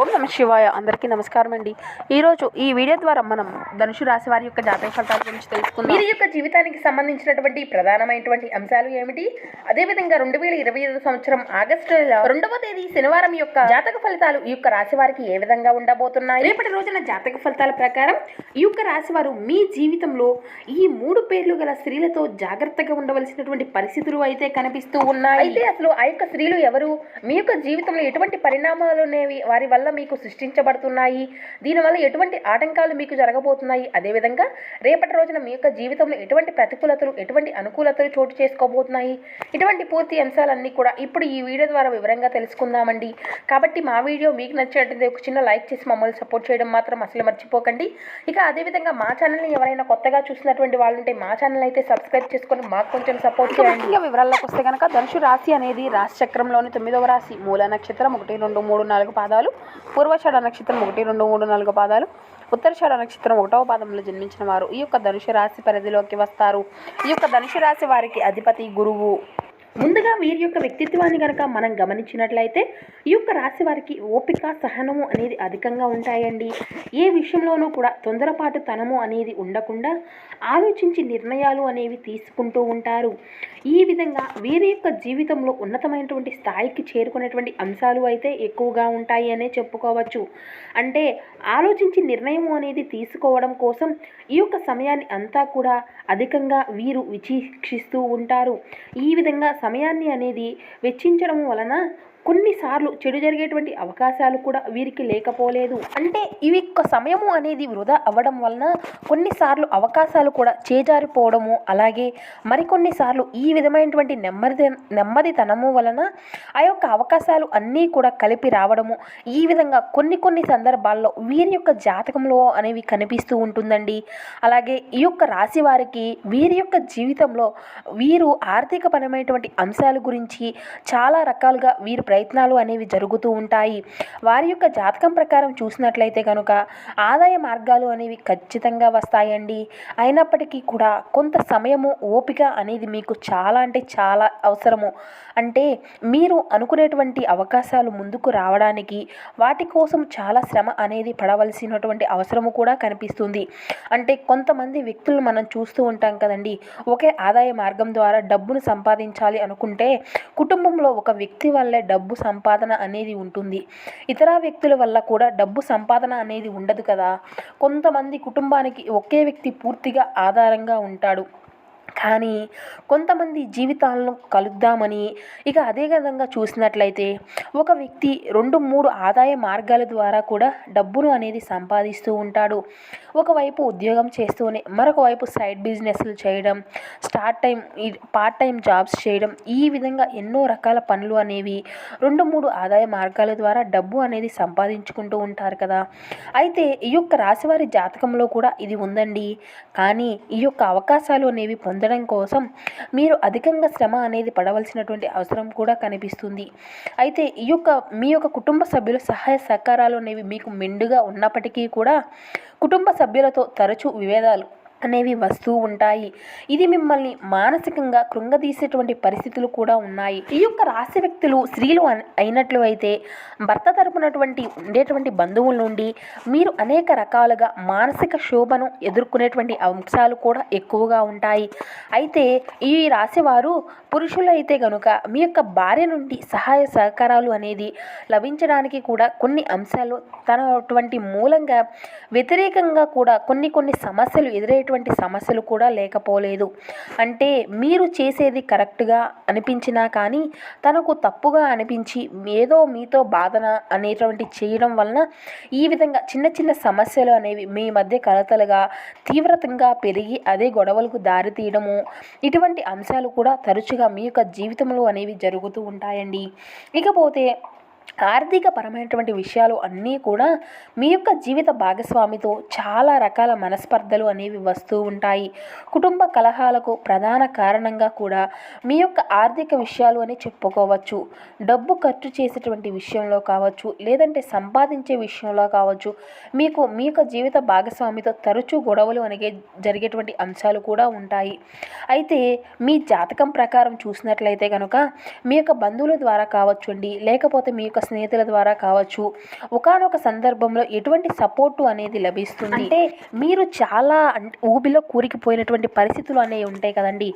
ఓం నమ శివాయ. అందరికీ నమస్కారం అండి. ఈరోజు ఈ వీడియో ద్వారా మనం ధనుషు రాశి వారి యొక్క జాతక ఫలితాల గురించి తెలుసుకుందాం. వీరి యొక్క జీవితానికి సంబంధించినటువంటి ప్రధానమైనటువంటి అంశాలు ఏమిటి? అదేవిధంగా రెండు వేల ఇరవై ఐదు సంవత్సరం ఆగస్టు నెల రెండవ తేదీ శనివారం యొక్క జాతక ఫలితాలు ఈ యొక్క రాశి వారికి ఏ విధంగా ఉండబోతున్నాయి? రేపటి రోజున జాతక ఫలితాల ప్రకారం ఈ యొక్క రాశి వారు మీ జీవితంలో ఈ మూడు పేర్లు గల స్త్రీలతో జాగ్రత్తగా ఉండవలసినటువంటి పరిస్థితులు అయితే కనిపిస్తూ ఉన్నాయి. అయితే అసలు ఆ యొక్క స్త్రీలు ఎవరు? మీ యొక్క జీవితంలో ఎటువంటి పరిణామాలు అనేవి వారి వల్ల మీకు సృష్టించబడుతున్నాయి. దీనివల్ల ఎటువంటి ఆటంకాలు మీకు జరగబోతున్నాయి? అదేవిధంగా రేపటి రోజున మీ యొక్క జీవితంలో ఎటువంటి ప్రతికూలతలు ఎటువంటి అనుకూలతలు చోటు చేసుకోబోతున్నాయి? ఇటువంటి పూర్తి అంశాలన్నీ కూడా ఇప్పుడు ఈ వీడియో ద్వారా వివరంగా తెలుసుకుందామండి. కాబట్టి మా వీడియో మీకు నచ్చినట్లయితే ఒక చిన్న లైక్ చేసి మమ్మల్ని సపోర్ట్ చేయడం మాత్రం అసలు మర్చిపోకండి. ఇక అదేవిధంగా మా ఛానల్ని ఎవరైనా కొత్తగా చూసినటువంటి వాళ్ళు ఉంటే మా ఛానల్ అయితే సబ్స్క్రైబ్ చేసుకొని మాకు కొంచెం సపోర్ట్ ఇక చేయండి. ముఖ్యంగా వివరాల్లోకి వస్తే కనుక ధనుషు రాశి అనేది రాశి చక్రంలోని తొమ్మిదవ రాశి. మూల నక్షత్రం ఒకటి రెండు మూడు నాలుగు పాదాలు. పూర్వషాఢ నక్షత్రం ఒకటి రెండు మూడు నాలుగు పాదాలు. ఉత్తరషాఢ నక్షత్రం ఒకటవ పాదంలో జన్మించిన వారు ఈ యొక్క ధనుసు రాశి పరిధిలోకి వస్తారు. ఈ యొక్క ధనుసు రాశి వారికి అధిపతి గురువు. ముందుగా వీరి యొక్క వ్యక్తిత్వాన్ని కనుక మనం గమనించినట్లయితే ఈ యొక్క రాశి వారికి ఓపిక సహనము అనేది అధికంగా ఉంటాయండి. ఏ విషయంలోనూ కూడా తొందరపాటు తనము అనేది ఉండకుండా ఆలోచించి నిర్ణయాలు అనేవి తీసుకుంటూ ఉంటారు. ఈ విధంగా వీరి యొక్క జీవితంలో ఉన్నతమైనటువంటి స్థాయికి చేరుకునేటువంటి అంశాలు అయితే ఎక్కువగా ఉంటాయి అనే చెప్పుకోవచ్చు. అంటే ఆలోచించి నిర్ణయం అనేది తీసుకోవడం కోసం ఈ యొక్క సమయాన్ని అంతా కూడా అధికంగా వీరు విచీక్షిస్తూ ఉంటారు. ఈ విధంగా సమయాన్ని అనేది వెచ్చించడం వలన కొన్నిసార్లు చెడు జరిగేటువంటి అవకాశాలు కూడా వీరికి లేకపోలేదు. అంటే ఇవి యొక్క సమయము అనేది వృధా అవ్వడం వలన కొన్నిసార్లు అవకాశాలు కూడా చేజారిపోవడము అలాగే మరికొన్నిసార్లు ఈ విధమైనటువంటి నెమ్మది నెమ్మదితనము వలన ఆ యొక్క అవకాశాలు అన్నీ కూడా కలిపి రావడము. ఈ విధంగా కొన్ని కొన్ని సందర్భాల్లో వీరి యొక్క జాతకంలో అనేవి కనిపిస్తూ ఉంటుందండి. అలాగే ఈ యొక్క రాశి వారికి వీరి యొక్క జీవితంలో వీరు ఆర్థికపరమైనటువంటి అంశాల గురించి చాలా రకాలుగా వీరు ప్రయత్నాలు అనేవి జరుగుతూ ఉంటాయి. వారి యొక్క జాతకం ప్రకారం చూసినట్లయితే కనుక ఆదాయ మార్గాలు అనేవి ఖచ్చితంగా వస్తాయండి. అయినప్పటికీ కూడా కొంత సమయము ఓపిక అనేది మీకు చాలా అంటే చాలా అవసరము. అంటే మీరు అనుకునేటువంటి అవకాశాలు ముందుకు రావడానికి వాటి కోసం చాలా శ్రమ అనేది పడవలసినటువంటి అవసరము కూడా కనిపిస్తుంది. అంటే కొంతమంది వ్యక్తులు మనం చూస్తూ ఉంటాం కదండి. ఒకే ఆదాయ మార్గం ద్వారా డబ్బును సంపాదించాలి అనుకుంటే కుటుంబంలో ఒక వ్యక్తి వల్లే డబ్బు డబ్బు సంపాదన అనేది ఉంటుంది. ఇతర వ్యక్తుల వల్ల కూడా డబ్బు సంపాదన అనేది ఉండదు కదా? కొంతమంది కుటుంబానికి ఒకే వ్యక్తి పూర్తిగా ఆధారంగా ఉంటాడు. కానీ కొంతమంది జీవితాలను కలుద్దామని ఇక అదే విధంగా చూసినట్లయితే ఒక వ్యక్తి రెండు మూడు ఆదాయ మార్గాల ద్వారా కూడా డబ్బును అనేది సంపాదిస్తూ ఉంటాడు. ఒకవైపు ఉద్యోగం చేస్తూనే మరొక వైపు సైడ్ బిజినెస్లు చేయడం start time part time jobs చేయడం ఈ విధంగా ఎన్నో రకాల పనులు అనేవి రెండు మూడు ఆదాయ మార్గాల ద్వారా డబ్బు అనేది సంపాదించుకుంటూ ఉంటారు కదా. అయితే ఈ యొక్క రాశివారి జాతకంలో కూడా ఇది ఉందండి. కానీ ఈ యొక్క అవకాశాలు అనేవి పొందడం కోసం మీరు అధికంగా శ్రమ అనేది పడవలసినటువంటి అవసరం కూడా కనిపిస్తుంది. అయితే ఈ యొక్క మీ యొక్క కుటుంబ సభ్యుల సహాయ సహకారాలు అనేవి మీకు మెండుగా ఉన్నప్పటికీ కూడా కుటుంబ సభ్యులతో తరచూ విభేదాలు అనేవి వస్తూ ఉంటాయి. ఇది మిమ్మల్ని మానసికంగా కృంగదీసేటువంటి పరిస్థితులు కూడా ఉన్నాయి. ఈ యొక్క రాశి వ్యక్తులు స్త్రీలు అయినట్లు అయితే భర్త తరపునటువంటి ఉండేటువంటి బంధువుల నుండి మీరు అనేక రకాలుగా మానసిక శోభను ఎదుర్కొనేటువంటి అంశాలు కూడా ఎక్కువగా ఉంటాయి. అయితే ఈ రాశి వారు పురుషులైతే గనుక మీ యొక్క భార్య నుండి సహాయ సహకారాలు అనేది లభించడానికి కూడా కొన్ని అంశాలు తన మూలంగా వ్యతిరేకంగా కూడా కొన్ని కొన్ని సమస్యలు ఎదురయ్యేటువంటి సమస్యలు కూడా లేకపోలేదు. అంటే మీరు చేసేది కరెక్ట్గా అనిపించినా కానీ తనకు తప్పుగా అనిపించి ఏదో మీతో బాధన అనేటువంటి చేయడం వలన ఈ విధంగా చిన్న చిన్న సమస్యలు అనేవి మీ మధ్య కలతలుగా తీవ్రతంగా పెరిగి అదే గొడవలకు దారి తీయడము ఇటువంటి అంశాలు కూడా తరచుగా మీ యొక్క జీవితంలో అనేవి జరుగుతూ ఉంటాయండి. ఇకపోతే ఆర్థిక పరమైనటువంటి విషయాలు అన్నీ కూడా మీ యొక్క జీవిత భాగస్వామితో చాలా రకాల మనస్పర్ధలు అనేవి వస్తూ ఉంటాయి. కుటుంబ కలహాలకు ప్రధాన కారణంగా కూడా మీ యొక్క ఆర్థిక విషయాలు అని చెప్పుకోవచ్చు. డబ్బు ఖర్చు చేసేటువంటి విషయంలో కావచ్చు లేదంటే సంపాదించే విషయంలో కావచ్చు మీకు మీ యొక్క జీవిత భాగస్వామితో తరచూ గొడవలు అనేగే జరిగేటువంటి అంశాలు కూడా ఉంటాయి. అయితే మీ జాతకం ప్రకారం చూసినట్లయితే కనుక మీ యొక్క బంధువుల ద్వారా కావచ్చండి. లేకపోతే మీ యొక్క స్నేహితుల ద్వారా కావచ్చు. ఒకానొక సందర్భంలో ఎటువంటి సపోర్టు అనేది లభిస్తుంది? అంటే మీరు చాలా అంటే ఊబిలో కూరికిపోయినటువంటి పరిస్థితులు అనేవి ఉంటాయి కదండి.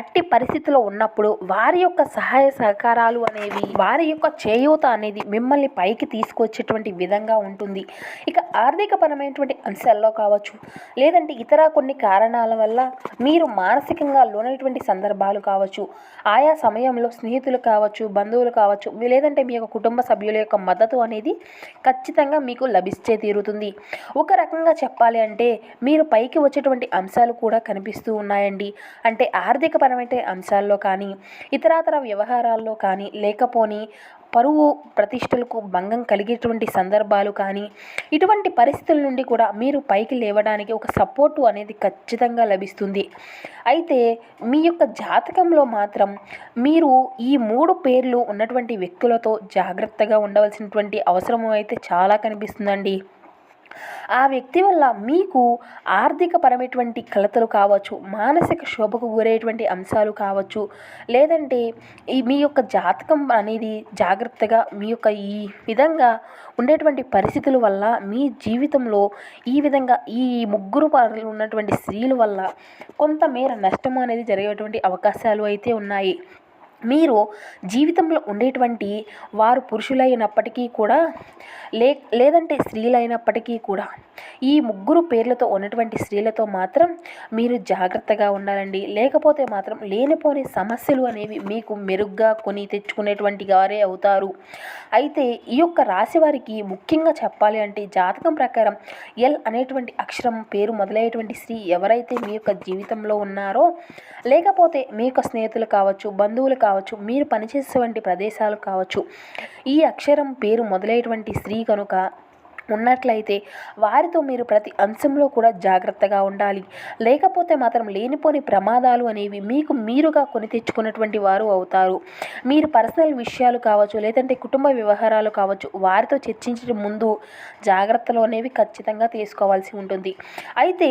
అట్టి పరిస్థితిలో ఉన్నప్పుడు వారి యొక్క సహాయ సహకారాలు అనేవి వారి యొక్క చేయూత అనేది మిమ్మల్ని పైకి తీసుకొచ్చేటువంటి విధంగా ఉంటుంది. ఇక ఆర్థికపరమైనటువంటి అంశాల్లో కావచ్చు లేదంటే ఇతర కొన్ని కారణాల వల్ల మీరు మానసికంగా లోనైనటువంటి సందర్భాలు కావచ్చు ఆయా సమయంలో స్నేహితులు కావచ్చు బంధువులు కావచ్చు లేదంటే మీ యొక్క కుటుంబ సభ్యుల యొక్క మద్దతు అనేది ఖచ్చితంగా మీకు లభిస్తే తీరుతుంది. ఒక రకంగా చెప్పాలి అంటే మీరు పైకి వచ్చేటువంటి అంశాలు కూడా కనిపిస్తూ ఉన్నాయండి. అంటే ఆర్థికపరమైన అంశాల్లో కానీ ఇతరాతర వ్యవహారాల్లో కానీ లేకపోని పరువు ప్రతిష్టలకు భంగం కలిగేటువంటి సందర్భాలు కానీ ఇటువంటి పరిస్థితుల నుండి కూడా మీరు పైకి లేవడానికి ఒక సపోర్టు అనేది ఖచ్చితంగా లభిస్తుంది. అయితే మీ యొక్క జాతకంలో మాత్రం మీరు ఈ మూడు పేర్లు ఉన్నటువంటి వ్యక్తులతో జాగ్రత్తగా ఉండవలసినటువంటి అవసరం అయితే చాలా కనిపిస్తుందండి. ఆ వ్యక్తి వల్ల మీకు ఆర్థికపరమైనటువంటి కలతలు కావచ్చు మానసిక శోభకు గురయ్యేటువంటి అంశాలు కావచ్చు లేదంటే ఈ మీ యొక్క జాతకం అనేది జాగ్రత్తగా మీ యొక్క ఈ విధంగా ఉండేటువంటి పరిస్థితుల వల్ల మీ జీవితంలో ఈ విధంగా ఈ ముగ్గురు వారిలో ఉన్నటువంటి స్త్రీల వల్ల కొంతమేర నష్టం అనేది జరిగేటువంటి అవకాశాలు అయితే ఉన్నాయి. మీరు జీవితంలో ఉండేటువంటి వారు పురుషులైనప్పటికీ కూడా లే లేదంటే స్త్రీలైనప్పటికీ కూడా ఈ ముగ్గురు పేర్లతో ఉన్నటువంటి స్త్రీలతో మాత్రం మీరు జాగ్రత్తగా ఉండాలండి. లేకపోతే మాత్రం లేనిపోని సమస్యలు అనేవి మీకు మెరుగ్గా కొని తెచ్చుకునేటువంటి వారే అవుతారు. అయితే ఈ యొక్క రాశి వారికి ముఖ్యంగా చెప్పాలి అంటే జాతకం ప్రకారం ఎల్ అనేటువంటి అక్షరం పేరు మొదలయ్యేటువంటి స్త్రీ ఎవరైతే మీ యొక్క జీవితంలో ఉన్నారో లేకపోతే మీ యొక్క స్నేహితులు కావచ్చు బంధువులు కావచ్చు మీరు పనిచేసేటువంటి ప్రదేశాలు కావచ్చు ఈ అక్షరం పేరు మొదలయ్యేటువంటి స్త్రీ కనుక ఉన్నట్లయితే వారితో మీరు ప్రతి అంశంలో కూడా జాగ్రత్తగా ఉండాలి. లేకపోతే మాత్రం లేనిపోని ప్రమాదాలు అనేవి మీకు మీరుగా కొని తెచ్చుకున్నటువంటి వారు అవుతారు. మీరు పర్సనల్ విషయాలు కావచ్చు లేదంటే కుటుంబ వ్యవహారాలు కావచ్చు వారితో చర్చించే ముందు జాగ్రత్తలు అనేవి ఖచ్చితంగా తీసుకోవాల్సి ఉంటుంది. అయితే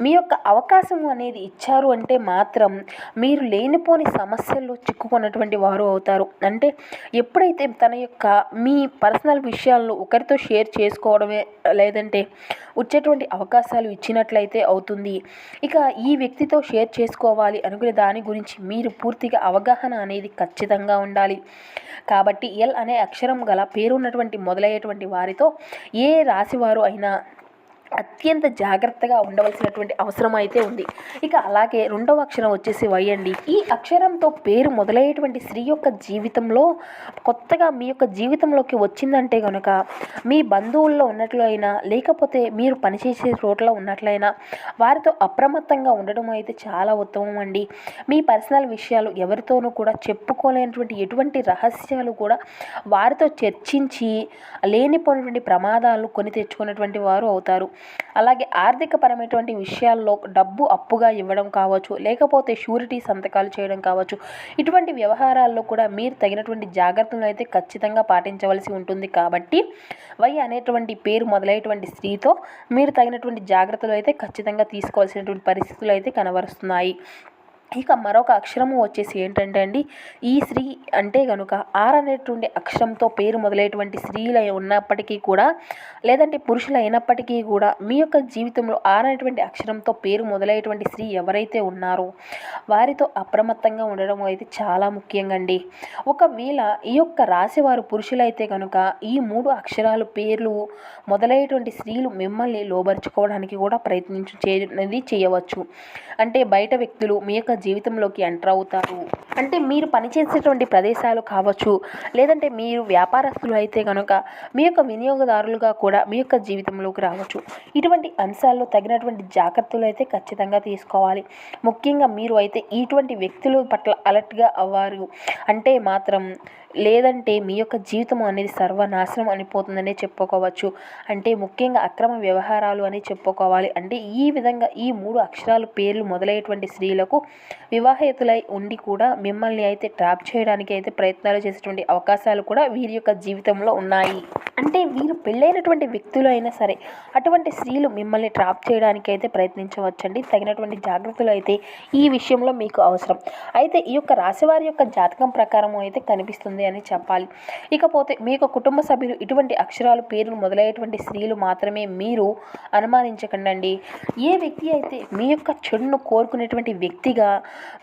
మీ యొక్క అవకాశం అనేది ఇచ్చారు అంటే మాత్రం మీరు లేనిపోని సమస్యల్లో చిక్కుకున్నటువంటి వారు అవుతారు. అంటే ఎప్పుడైతే తన యొక్క మీ పర్సనల్ విషయాలను ఒకరితో షేర్ చేసుకో చేసుకోవడమే లేదంటే వచ్చేటువంటి అవకాశాలు ఇచ్చినట్లయితే అవుతుంది. ఇక ఈ వ్యక్తితో షేర్ చేసుకోవాలి అనుకునే దాని గురించి మీరు పూర్తిగా అవగాహన అనేది ఖచ్చితంగా ఉండాలి. కాబట్టి ఎల్ అనే అక్షరం గల పేరున్నటువంటి మొదలయ్యేటువంటి వారితో ఏ రాశివారు అయినా అత్యంత జాగ్రత్తగా ఉండవలసినటువంటి అవసరం అయితే ఉంది. ఇక అలాగే రెండవ అక్షరం వచ్చేసి వై అండి. ఈ అక్షరంతో పేరు మొదలయ్యేటువంటి స్త్రీ యొక్క జీవితంలో కొత్తగా మీ యొక్క జీవితంలోకి వచ్చిందంటే కనుక మీ బంధువుల్లో ఉన్నట్లు అయినా లేకపోతే మీరు పనిచేసే చోట్ల ఉన్నట్లయినా వారితో అప్రమత్తంగా ఉండడం అయితే చాలా ఉత్తమం అండి. మీ పర్సనల్ విషయాలు ఎవరితోనూ కూడా చెప్పుకోలేనటువంటి ఎటువంటి రహస్యాలు కూడా వారితో చర్చించి లేనిపోయినటువంటి ప్రమాదాలు కొని తెచ్చుకున్నటువంటి వారు అవుతారు. అలాగే ఆర్థికపరమైనటువంటి విషయాల్లో డబ్బు అప్పుగా ఇవ్వడం కావచ్చు లేకపోతే షూరిటీ సంతకాలు చేయడం కావచ్చు ఇటువంటి వ్యవహారాల్లో కూడా మీరు తగినటువంటి జాగ్రత్తలు అయితే ఖచ్చితంగా పాటించవలసి ఉంటుంది. కాబట్టి వై అనేటువంటి పేరు మొదలైనటువంటి స్త్రీతో మీరు తగినటువంటి జాగ్రత్తలు అయితే ఖచ్చితంగా తీసుకోవాల్సినటువంటి పరిస్థితులు అయితే కనబరుస్తున్నాయి. ఇక మరొక అక్షరము వచ్చేసి ఏంటంటే అండి ఈ స్త్రీ అంటే కనుక ఆర్ అనేటువంటి అక్షరంతో పేరు మొదలైనటువంటి స్త్రీలు ఉన్నప్పటికీ కూడా లేదంటే పురుషులు అయినప్పటికీ కూడా మీ యొక్క జీవితంలో ఆర్ అనేటువంటి అక్షరంతో పేరు మొదలయ్యేటువంటి స్త్రీ ఎవరైతే ఉన్నారో వారితో అప్రమత్తంగా ఉండడం అయితే చాలా ముఖ్యంగా అండి. ఒకవేళ ఈ యొక్క రాసేవారు పురుషులైతే కనుక ఈ మూడు అక్షరాలు పేర్లు మొదలయ్యేటువంటి స్త్రీలు మిమ్మల్ని లోబరుచుకోవడానికి కూడా ప్రయత్నించు చేయవచ్చు. అంటే బయట వ్యక్తులు మీ యొక్క జీవితంలోకి ఎంటర్ అవుతారు? అంటే మీరు పనిచేసేటువంటి ప్రదేశాలు కావచ్చు లేదంటే మీరు వ్యాపారస్తులు అయితే కనుక మీ యొక్క వినియోగదారులుగా కూడా మీ యొక్క జీవితంలోకి రావచ్చు. ఇటువంటి అంశాల్లో తగినటువంటి జాగ్రత్తలు అయితే ఖచ్చితంగా తీసుకోవాలి. ముఖ్యంగా మీరు అయితే ఇటువంటి వ్యక్తుల పట్ల అలర్ట్గా అవ్వారు. అంటే మాత్రం లేదంటే మీ యొక్క జీవితం అనేది సర్వనాశనం అనిపోతుందనే చెప్పుకోవచ్చు. అంటే ముఖ్యంగా అక్రమ వ్యవహారాలు అని చెప్పుకోవాలి. అంటే ఈ విధంగా ఈ మూడు అక్షరాలు పేర్లు మొదలయ్యేటువంటి స్త్రీలకు వివాహితులై ఉండి కూడా మిమ్మల్ని అయితే ట్రాప్ చేయడానికి అయితే ప్రయత్నాలు చేసేటువంటి అవకాశాలు కూడా వీరి యొక్క జీవితంలో ఉన్నాయి. అంటే వీరు పెళ్ళైనటువంటి వ్యక్తులు అయినా సరే అటువంటి స్త్రీలు మిమ్మల్ని ట్రాప్ చేయడానికి అయితే ప్రయత్నించవచ్చండి. తగినటువంటి జాగ్రత్తలు అయితే ఈ విషయంలో మీకు అవసరం. అయితే ఈ యొక్క రాశివారి యొక్క జాతకం ప్రకారం అయితే కనిపిస్తుంది. ఉంటుంది అని చెప్పాలి. ఇకపోతే మీ యొక్క కుటుంబ సభ్యులు ఇటువంటి అక్షరాలు పేర్లు మొదలయ్యేటువంటి స్త్రీలు మాత్రమే మీరు అనుమానించకండి ఏ వ్యక్తి అయితే మీ యొక్క చెడును కోరుకునేటువంటి వ్యక్తిగా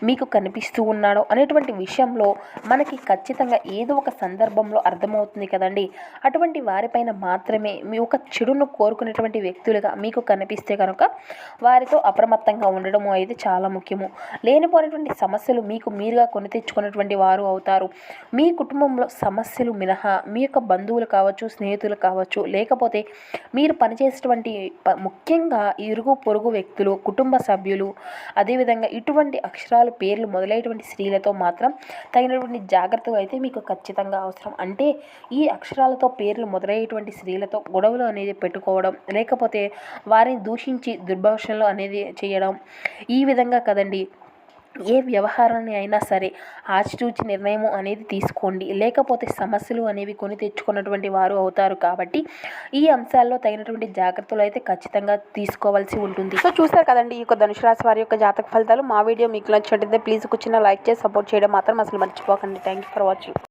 మీకు కనిపిస్తూ ఉన్నాడో అనేటువంటి విషయంలో మనకి ఖచ్చితంగా ఏదో ఒక సందర్భంలో అర్థమవుతుంది కదండి. అటువంటి వారిపైన మాత్రమే మీ యొక్క చెడును కోరుకునేటువంటి వ్యక్తులుగా మీకు కనిపిస్తే కనుక వారితో అప్రమత్తంగా ఉండడము అయితే చాలా ముఖ్యము. లేనిపోయినటువంటి సమస్యలు మీకు మీరుగా కొని తెచ్చుకున్నటువంటి వారు అవుతారు. మీ కుటుంబంలో సమస్యలు మినహా మీ యొక్క బంధువులు కావచ్చు స్నేహితులు కావచ్చు లేకపోతే మీరు పనిచేసేటువంటి ప- ముఖ్యంగా ఇరుగు పొరుగు వ్యక్తులు కుటుంబ సభ్యులు అదేవిధంగా ఇటువంటి అక్షరాలు పేర్లు మొదలైనటువంటి స్త్రీలతో మాత్రం తగినటువంటి జాగ్రత్తలు అయితే మీకు ఖచ్చితంగా అవసరం. అంటే ఈ అక్షరాలతో పేర్లు మొదలయ్యేటువంటి స్త్రీలతో గొడవలు అనేది పెట్టుకోవడం లేకపోతే వారిని దూషించి దుర్భాషణలు అనేది చేయడం ఈ విధంగా కదండి. ఏ వ్యవహారాన్ని అయినా సరే ఆచితూచి నిర్ణయం అనేది తీసుకోండి. లేకపోతే సమస్యలు అనేవి కొని తెచ్చుకున్నటువంటి వారు అవుతారు కాబట్టి ఈ అంశాల్లో తగినటువంటి జాగ్రత్తలు అయితే ఖచ్చితంగా తీసుకోవాల్సి ఉంటుంది. సో చూసారు కదండి ఈ యొక్క ధనుసు రాశి వారి యొక్క జాతక ఫలితాలు. మా వీడియో మీకు నచ్చినట్టయితే ప్లీజ్ కూర్చున్న లైక్ చేసి సపోర్ట్ చేయడం మాత్రం అసలు మర్చిపోకండి. Thank you for watching